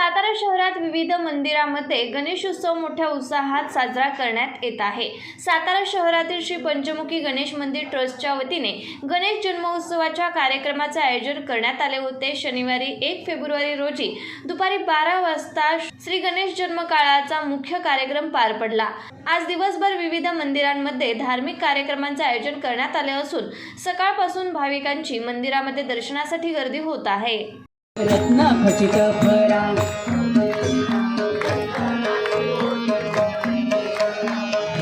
सातारा शहरात विविध मंदिरामध्ये गणेशोत्सव मोठ्या उत्साहात साजरा करण्यात येत आहे. सातारा शहरातील श्री पंचमुखी गणेश मंदिर ट्रस्टच्या वतीने गणेश जन्मोत्सवाच्या कार्यक्रमाचे आयोजन करण्यात आले होते. शनिवारी एक फेब्रुवारी रोजी दुपारी बारा वाजता श्री गणेश जन्म काळाचा मुख्य कार्यक्रम पार पडला. आज दिवसभर विविध मंदिरांमध्ये धार्मिक कार्यक्रमांचे आयोजन करण्यात आले असून सकाळपासून भाविकांची मंदिरामध्ये दर्शनासाठी गर्दी होत आहे. रत्न खचित भरा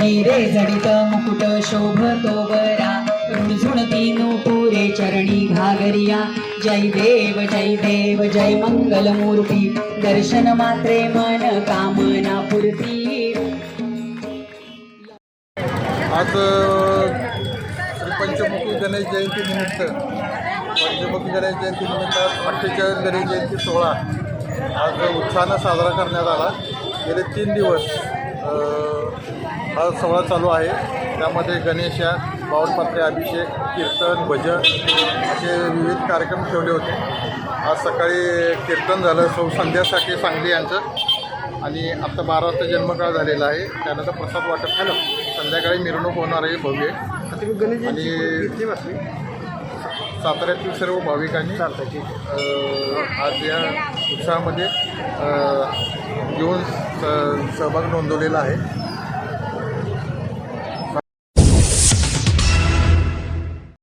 हिरे जडित मुकुट शोभतो बरा रुणझुणती नूपुरे चरणी घागरिया. जय देव जय देव जय मंगल मूर्ती दर्शन मात्रे मन कामना पूर्ती. आज श्री पंचमुखी गणेश जयंती निमित्त गणेश जयंती निमित्त अठ्ठेचाळीस गणेश जयंती सोहळा आज उत्साहानं साजरा करण्यात आला. गेले तीन दिवस हा सोहळा चालू आहे. त्यामध्ये गणेश या बावनपात्रे अभिषेक कीर्तन भजन असे विविध कार्यक्रम ठेवले होते. आज सकाळी कीर्तन झालं सौ संध्यासाठी सांगली यांचं. आणि आता बारा वाजता जन्मकाळ झालेला आहे. त्यानंतर प्रसाद वाटप झालं. संध्याकाळी मिरवणूक होणार आहे भव्य. आणि साताऱ्यातील सर्व भाविकांनी अ, आज या उत्सवामध्ये अ, येऊन स- सहभाग नोंदवलेला आहे.